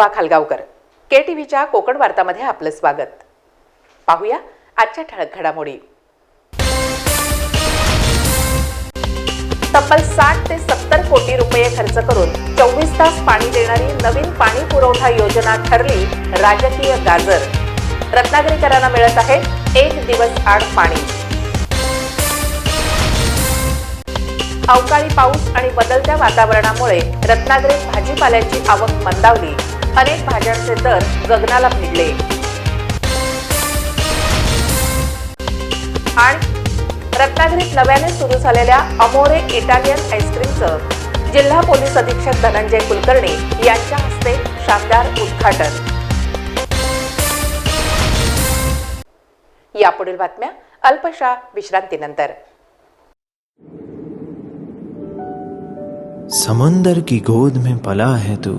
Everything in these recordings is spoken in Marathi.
नमस्कार खालगावकर. के टी व्हीच्या कोकण वार्तामध्ये आपलं स्वागत. पाहूया आजच्या ठळक घडामोडी. तब्बल साठ ते सत्तर कोटी रुपये खर्च करून चोवीस तास पाणी देणारी नवीन पाणी पुरवठा योजना ठरली राजकीय गाजर. रत्नागिरीकरांना मिळत आहे एक दिवस आड पाणी. अवकाळी पाऊस आणि बदलत्या वातावरणामुळे रत्नागिरीत भाजीपाल्याची आवक मंदावली. अनेक भाज्यांचे दर गगनाला भिडले. आणि रत्नागिरीत नव्याने सुरू झालेल्या अमोरे इटालियन आईस्क्रीमचं जिल्हा पोलीस अधीक्षक धनंजय कुलकर्णी यांच्या हस्ते शानदार उद्घाटन. यापुढील बातम्या अल्पशा विश्रांतीनंतर. समंदर की गोद में पला है तू।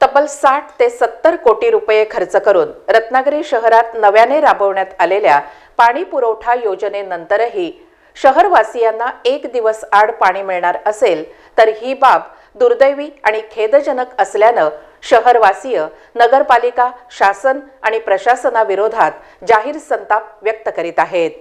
तब्बल साठ ते सत्तर कोटी रुपये खर्च करून रत्नागिरी शहरात नव्याने राबवण्यात आलेल्या पाणी पुरवठा योजनेनंतरही शहरवासियांना एक दिवस आड पाणी मिळणार असेल तर ही बाब दुर्दैवी आणि खेदजनक असल्यानं शहरवासीय नगरपालिका शासन आणि प्रशासनाविरोधात जाहीर संताप व्यक्त करीत आहेत.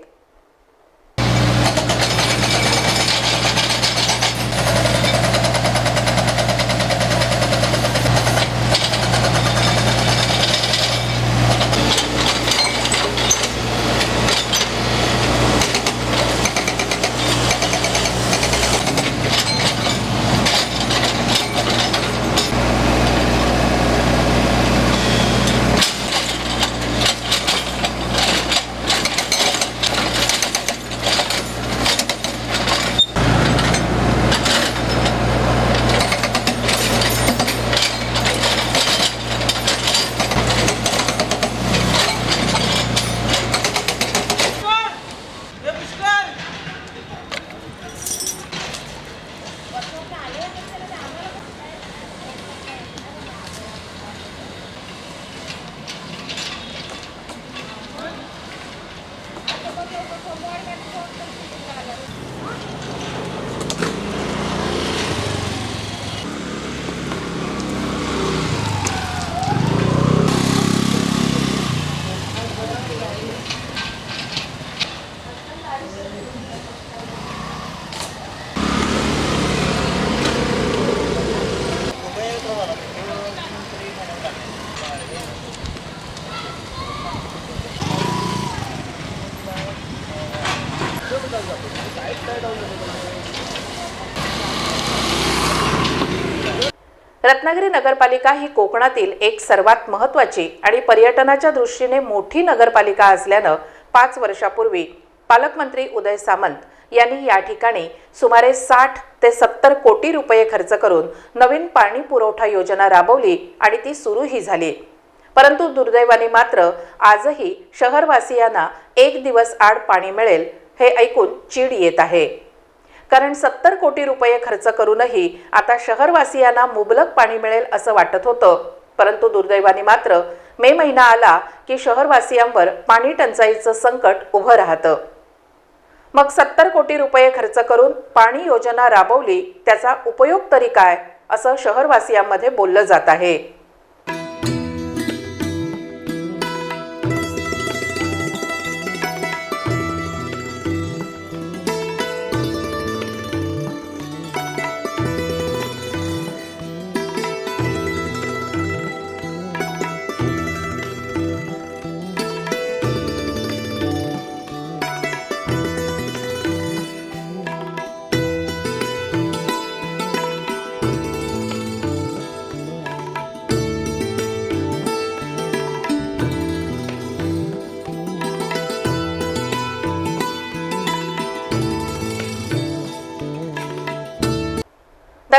रत्नागिरी नगरपालिका ही कोकणातील एक सर्वात महत्त्वाची आणि पर्यटनाच्या दृष्टीने मोठी नगरपालिका असल्यानं पाच वर्षापूर्वी पालकमंत्री उदय सामंत यांनी या ठिकाणी सुमारे साठ ते सत्तर कोटी रुपये खर्च करून नवीन पाणी पुरवठा योजना राबवली आणि ती सुरूही झाली. परंतु दुर्दैवाने मात्र आजही शहरवासियांना एक दिवस आड पाणी मिळेल हे ऐकून चीड येत आहे. कारण सत्तर कोटी रुपये खर्च करूनही आता शहरवासियांना मुबलक पाणी मिळेल असं वाटत होतं. परंतु दुर्दैवाने मात्र मे महिना आला की शहरवासियांवर पाणी टंचाईचं संकट उभं राहतं. मग सत्तर कोटी रुपये खर्च करून पाणी योजना राबवली त्याचा उपयोग तरी काय असं शहरवासियांमध्ये बोललं जात आहे.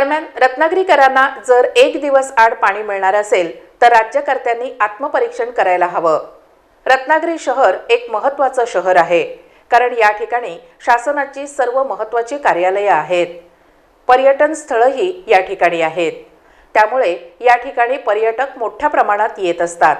दरम्यान रत्नागिरीकरांना जर एक दिवस आड पाणी मिळणार असेल तर राज्यकर्त्यांनी आत्मपरीक्षण करायला हवं. रत्नागिरी शहर एक महत्त्वाचं शहर आहे कारण या ठिकाणी शासनाची सर्व महत्त्वाची कार्यालयं आहेत. पर्यटन स्थळंही या ठिकाणी आहेत. त्यामुळे या ठिकाणी पर्यटक मोठ्या प्रमाणात येत असतात.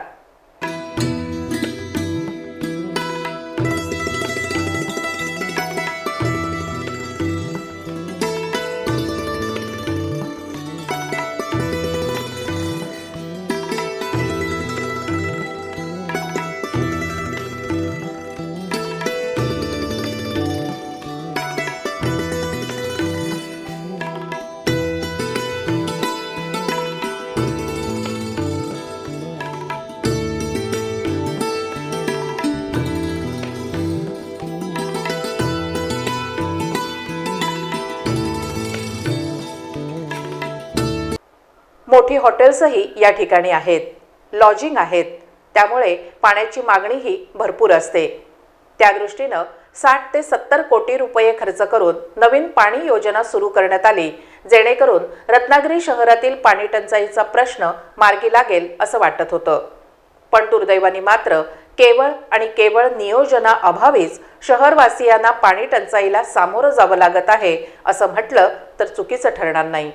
मोठी हॉटेल्सही या ठिकाणी आहेत. लॉजिंग आहेत. त्यामुळे पाण्याची मागणीही भरपूर असते. त्या दृष्टीनं साठ ते सत्तर कोटी रुपये खर्च करून नवीन पाणी योजना सुरू करण्यात आली जेणेकरून रत्नागिरी शहरातील पाणी टंचाईचा प्रश्न मार्गी लागेल असं वाटत होतं. पण दुर्दैवाने मात्र केवळ आणि केवळ नियोजनाअभावीच शहरवासियांना पाणी टंचाईला सामोरं जावं लागत आहे असं म्हटलं तर चुकीचं ठरणार नाही.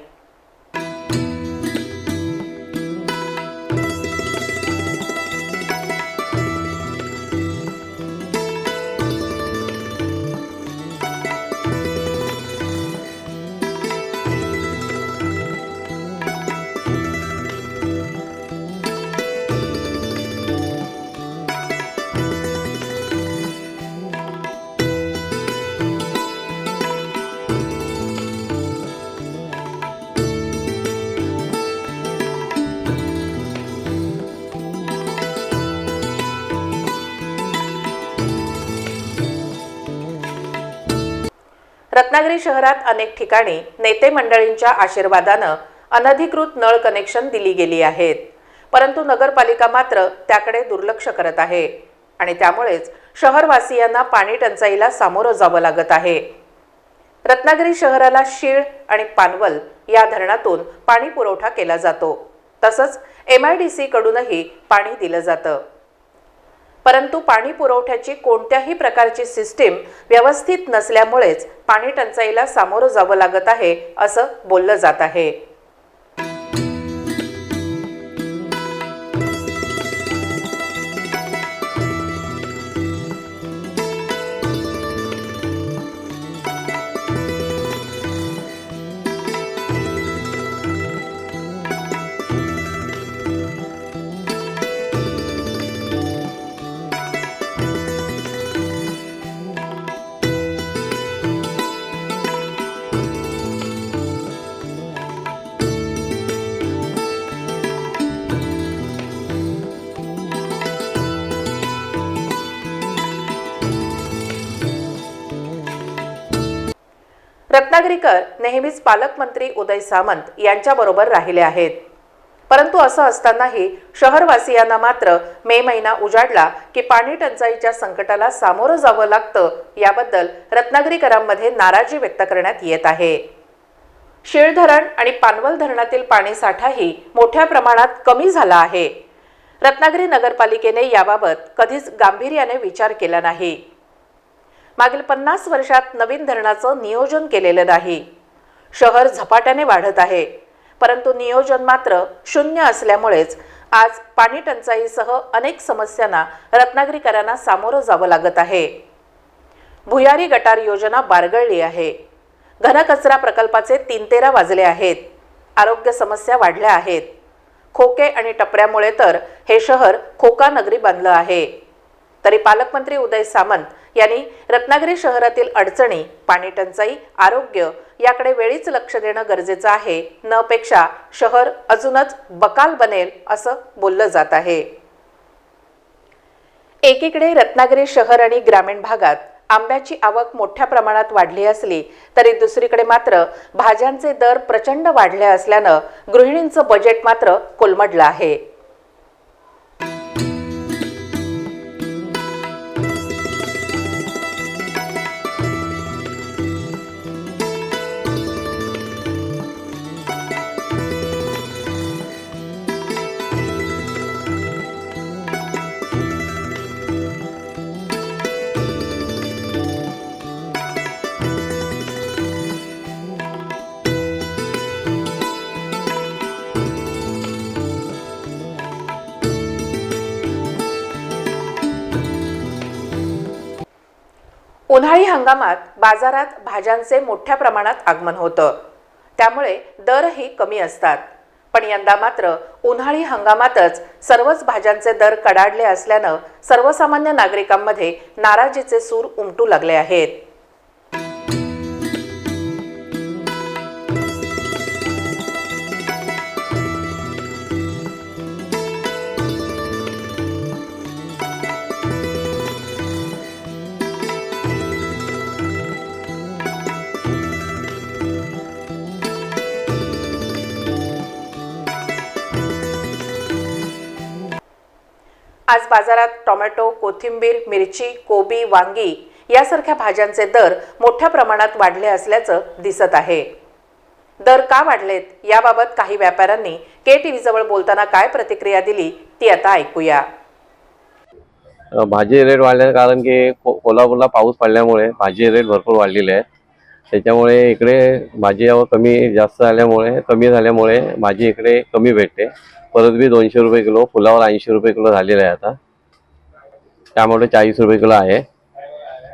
रत्नागिरी शहरात अनेक ठिकाणी नेते मंडळींच्या आशीर्वादानं अनधिकृत नळ कनेक्शन दिली गेली आहेत. परंतु नगरपालिका मात्र त्याकडे दुर्लक्ष करत आहे आणि त्यामुळेच शहरवासियांना पाणी टंचाईला सामोरं जावं लागत आहे. रत्नागिरी शहराला शीळ आणि पानवल या धरणातून पाणी पुरवठा केला जातो. तसंच एम आय डी सीकडूनही पाणी दिलं जातं. परंतु पाणी पुरवठ्याची कोणत्याही प्रकारची सिस्टीम व्यवस्थित नसल्यामुळेच पाणी टंचाईला सामोरं जावं लागत आहे असं बोललं जात आहे. रत्नागिरीकर नेहमीच पालकमंत्री उदय सामंत यांच्याबरोबर राहिले आहेत. परंतु असं असतानाही शहरवासियांना मात्र मे महिना उजाडला की पाणी टंचाईच्या संकटाला सामोरं जावं लागतं याबद्दल रत्नागिरीकरांमध्ये नाराजी व्यक्त करण्यात येत आहे. शीळ धरण आणि पानवल धरणातील पाणीसाठाही मोठ्या प्रमाणात कमी झाला आहे. रत्नागिरी नगरपालिकेने याबाबत कधीच गांभीर्याने विचार केला नाही. मागील पन्नास वर्षात नवीन धरणाचं नियोजन केलेलं नाही. शहर झपाट्याने वाढत आहे. परंतु नियोजन मात्र शून्य असल्यामुळेच आज पाणी टंचाईसह अनेक समस्यांना रत्नागिरीकरांना सामोरं जावं लागत आहे. भुयारी गटार योजना बारगळली आहे. घनकचरा प्रकल्पाचे तीन तेरा वाजले आहेत. आरोग्य समस्या वाढल्या आहेत. खोके आणि टपऱ्यामुळे तर हे शहर खोका नगरी बनलं आहे. तरी पालकमंत्री उदय सामंत यांनी रत्नागिरी शहरातील अडचणी पाणी टंचाई आरोग्य याकडे वेळीच लक्ष देणं गरजेचं आहे. न पेक्षा शहर अजूनच बकाल बनेल असं बोललं जात आहे. एकीकडे रत्नागिरी शहर आणि ग्रामीण भागात आंब्याची आवक मोठ्या प्रमाणात वाढली असली तरी दुसरीकडे मात्र भाज्यांचे दर प्रचंड वाढले असल्यानं गृहिणींचं बजेट मात्र कोलमडलं आहे. उन्हाळी हंगामात बाजारात भाज्यांचे मोठ्या प्रमाणात आगमन होतं. त्यामुळे दरही कमी असतात. पण यंदा मात्र उन्हाळी हंगामातच सर्वच भाज्यांचे दर कडाडले असल्यानं सर्वसामान्य नागरिकांमध्ये नाराजीचे सूर उमटू लागले आहेत. आज बाजारात टोमॅटो कोथिंबीर मिरची कोबी वांगी यासारख्या भाज्यांचे दर मोठ्या प्रमाणात वाढले असल्याचं दिसत आहे. दर का वाढलेत याबाबत काही व्यापाऱ्यांनी के टी व्हीजवळ बोलताना काय प्रतिक्रिया दिली ती आता ऐकूया. भाजी रेट वाढल्याचं कारण की को कोल्हापूरला पाऊस पडल्यामुळे भाजी रेट भरपूर वाढलेले आहे. त्याच्यामुळे इकडे भाजी यावं कमी जास्त झाल्यामुळे कमी झाल्यामुळे भाजी इकडे कमी भेटते. परत बी दोनशे रुपये किलो फुलावर ऐंशी रुपये किलो झालेलं आहे आता. त्यामुळे चाळीस रुपये किलो आहे.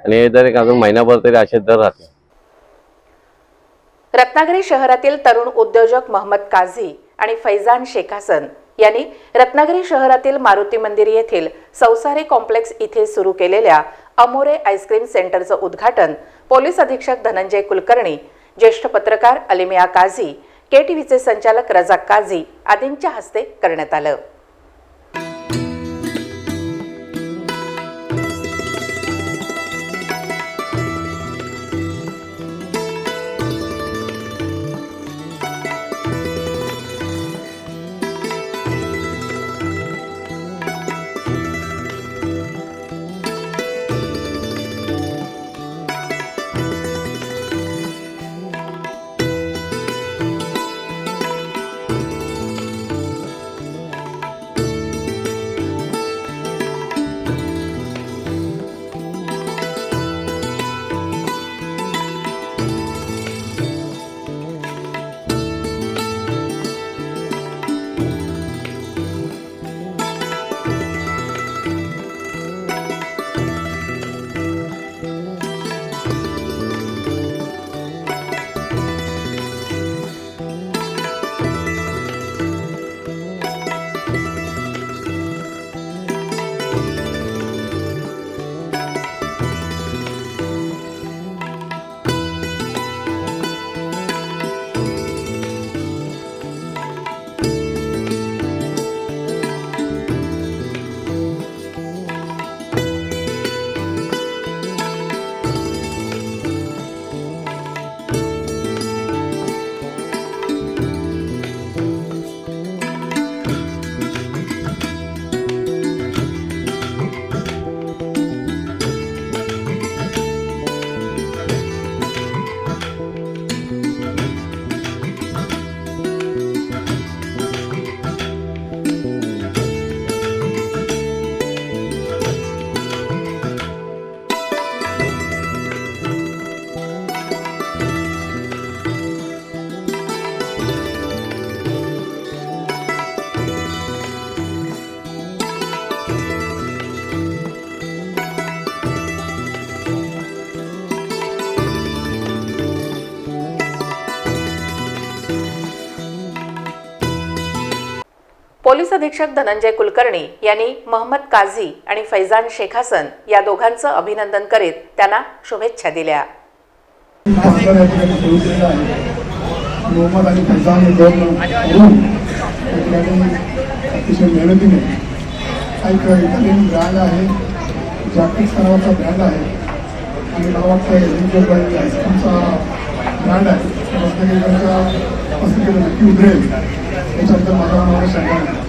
आणि हे जर एक अजून महिनाभर तरी असेच दर राहते रत्नागिरी शहरातील तरुण उद्योजक महम्मद काझी आणि फैजान शेखासन यांनी रत्नागिरी शहरातील मारुती मंदिर येथील संसारी कॉम्प्लेक्स इथे सुरू केलेल्या अमोरे आईस्क्रीम सेंटरचं उद्घाटन पोलीस अधीक्षक धनंजय कुलकर्णी ज्येष्ठ पत्रकार अलिमिया काझी के टीव्हीचे संचालक रजाक काझी आदींच्या हस्ते करण्यात आलं. अधीक्षक धनंजय कुलकर्णी यांनी महम्मद काझी आणि फैजान शेखासन या दोघांचं अभिनंदन करीत त्यांना शुभेच्छा दिल्या. मोहम्मद आणि फैजान हे दोन अतिशय मेहनतीने एक इटालियन ब्रँड आहे जागतिक स्तरावरचा ब्रँड आहे आणि मला वाटतं एलिजिबल आईस्क्रीमचा ब्रँड आहे नक्की उतरेल माझा मला शंका नाही.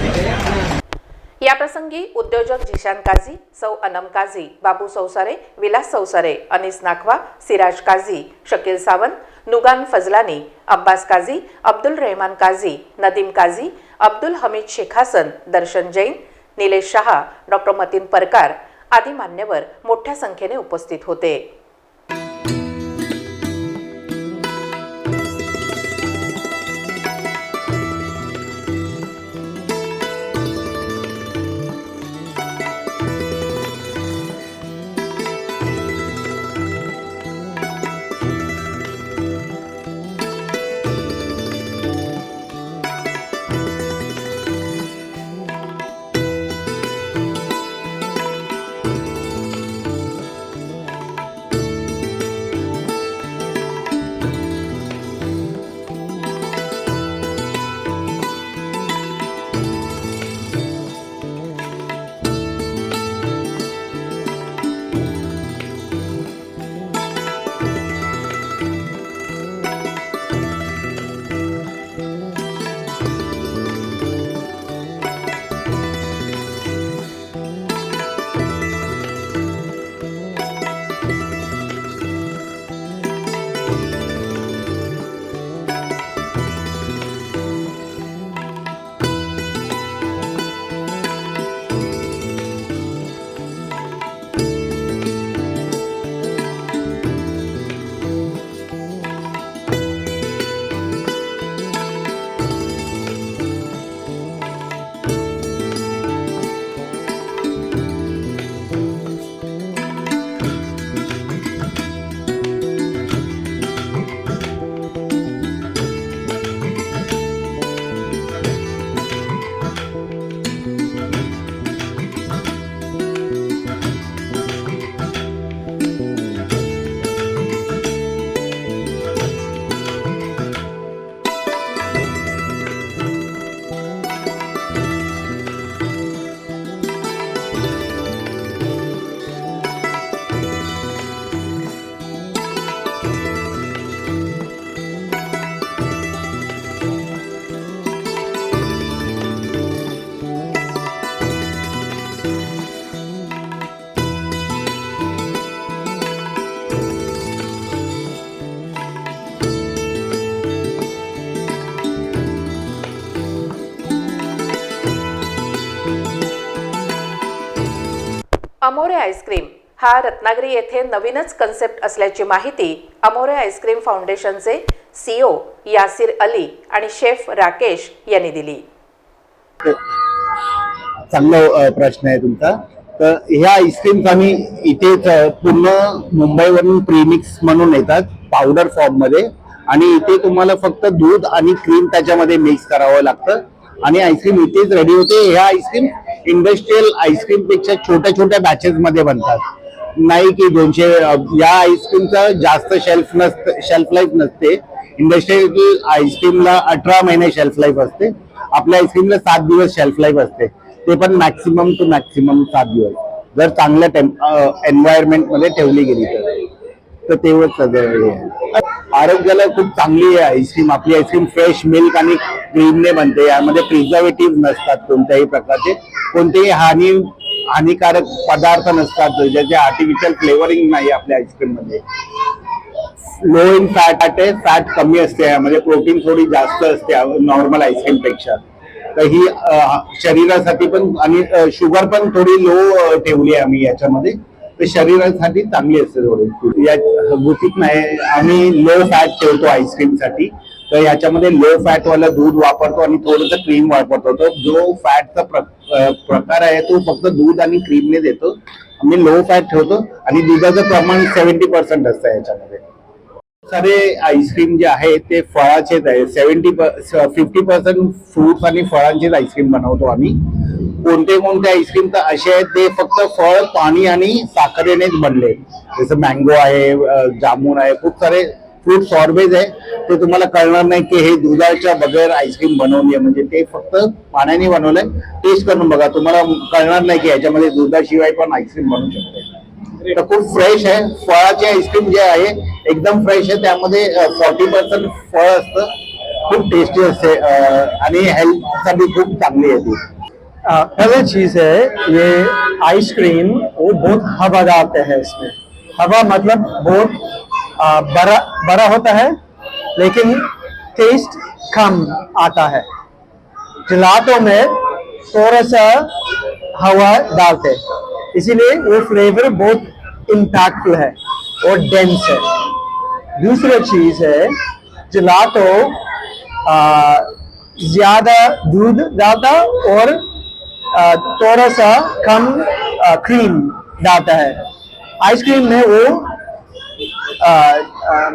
याप्रसंगी उद्योजक झिशान काझी सौ अनम काझी बाबू सौसारे विलास सौसारे अनिस नाखवा सिराज काझी शकील सावंत नुगान फजलानी अब्बास काझी अब्दुल रहमान काझी नदीम काझी अब्दुल हमीद शेखासन दर्शन जैन निलेश शहा डॉक्टर मतीन परकार आदी मान्यवर मोठ्या संख्येने उपस्थित होते. आईस्क्रीम. हा रत्नागिरी येथे नवीनच कन्सेप्ट असल्याची माहिती अमोरे आईस्क्रीम फाउंडेशनचे सीओ यासिर अली आणि शेफ राकेश यांनी दिली. चांगला प्रश्न आहे तुमचा. तर ह्या आईस्क्रीम्स आम्ही इथेच पूर्ण मुंबईवरून प्रीमिक्स म्हणून येतात पावडर फॉर्ममध्ये आणि इथे तुम्हाला फक्त दूध आणि क्रीम त्याच्यामध्ये मिक्स करावं लागतं. आणि आईस्क्रीम इथेच रेडी होते. ह्या आईस्क्रीम इंडस्ट्रीयल आईस्क्रीमपेक्षा छोट्या छोट्या बॅचेस मध्ये बनतात. नाही की दोनशे या आईस्क्रीमचा जास्त शेल्फ नसत शेल्फ लाईफ नसते. इंडस्ट्रियल आईस्क्रीमला अठरा महिने शेल्फ लाईफ असते. आपल्या आईस्क्रीमला सात दिवस शेल्फ लाईफ असते. ते पण मॅक्सिमम टू मॅक्सिमम सात दिवस. जर चांगल्या एन्व्हायरमेंटमध्ये ठेवली गेली तर. तर तेवढंच सगळं हे आहे. आरोग्याला खूप चांगली आहे आईस्क्रीम. आपली आईस्क्रीम फ्रेश मिल्क आणि क्रीमने बनते. यामध्ये प्रिझर्वेटिव्ह नसतात कोणत्याही प्रकारचे. कोणतेही हानी हानिकारक पदार्थ नसतात. ज्याचे आर्टिफिशियल फ्लेवरिंग नाही आपल्या आईस्क्रीममध्ये लो इन फॅट आहे फॅट कमी असते यामध्ये. प्रोटीन थोडी जास्त असते नॉर्मल आईस्क्रीमपेक्षा तर ही अ, शरीरासाठी पण आणि शुगर पण थोडी लो ठेवली आहे आम्ही याच्यामध्ये. शरीरासाठी चांगली असते थोडी या गुपित नाही आम्ही लो फॅट ठेवतो आईस्क्रीमसाठी. तर याच्यामध्ये लो फॅट वाला दूध वापरतो आणि थोडंसं क्रीम वापरतो. तर जो फॅटचा प्रकार आहे तो फक्त दूध आणि क्रीमने देतो. आम्ही लो फॅट ठेवतो आणि दुधाचं प्रमाण सेव्हन्टी पर्सेंट असतं याच्यामध्ये. सारे आईस्क्रीम जे आहे ते फळाचेच आहे. सेव्हन्टी फिफ्टी पर्सेंट फ्रुट्स आणि फळांचेच आईस्क्रीम बनवतो आम्ही. कोणते कोणते आईस्क्रीम तर असे आहेत ते फक्त फळ पाणी आणि साखरेनेच बनले. जसं मँगो आहे जामून आहे खूप सारे फ्रूट सॉर्बेज आहे. ते तुम्हाला कळणार नाही की हे दुधाच्या बगैर आईस्क्रीम बनवली आहे म्हणजे ते फक्त पाण्याने बनवलंय. टेस्ट करून बघा तुम्हाला कळणार नाही की याच्यामध्ये दुधाशिवाय पण आईस्क्रीम बनवू शकते. तर खूप फ्रेश आहे. फळाची आईस्क्रीम जे आहे एकदम फ्रेश आहे. त्यामध्ये फॉर्टी पर्सेंट फळ असतं. खूप टेस्टी असते आणि हेल्थसाठी खूप चांगली आहे ती. पहला चीज़ है, ये आइसक्रीम वो बहुत हवादार है इसमें। हवा मतलब बहुत बड़ा बड़ा होता है, लेकिन टेस्ट कम आता है। जलातो में थोड़ा सा हवा डालते इसीलिए वो फ्लेवर बहुत इम्पैक्टफुल है और डेंस है। दूसरा चीज़ है जलातो ज़्यादा दूध डालता और थोड़ा सा कम क्रीम डालता है। आइसक्रीम में वो आ, आ,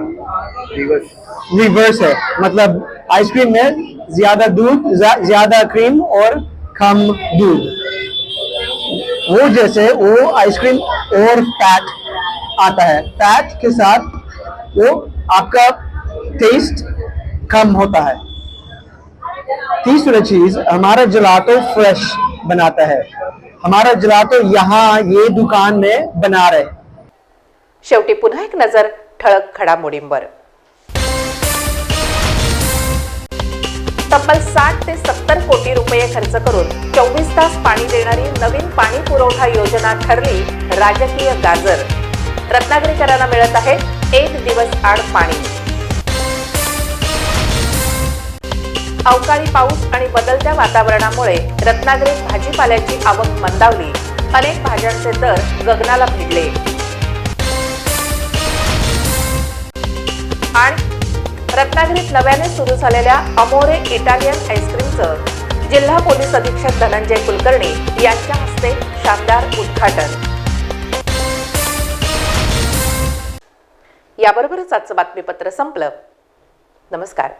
रिवर्स है। मतलब आइसक्रीम में ज़्यादा दूध ज्या- ज़्यादा क्रीम और कम दूध। वो जैसे वो आइसक्रीम और फैट आता है। फैट के साथ वो आपका टेस्ट कम होता है। तीसरा चीज़ हमारा जलाटो फ्रेश बनाता है। हमारा जलातो यहाँ ये दुकान में बना रहे शेवटी पुन्हा एक नजर ठळक घडामोडींवर. तब्बल साठ ते सत्तर कोटी रुपये खर्च करून चोवीस तास पाणी देणारी नवीन पाणी पुरवठा योजना ठरली राजकीय गाजर. रत्नागिरीकरांना मिळत आहे एक दिवस आड पाणी. अवकाळी पाऊस आणि बदलत्या वातावरणामुळे रत्नागिरीत भाजीपाल्याची आवक मंदावली. अनेक भाज्यांचे दर गगनाला भिडले. आणि रत्नागिरीत नव्याने सुरू झालेल्या अमोरे इटालियन आईस्क्रीमचं जिल्हा पोलीस अधीक्षक धनंजय कुलकर्णी यांच्या हस्ते शानदार उद्घाटन. याबरोबरच आजचं बातमीपत्र संपलं. नमस्कार.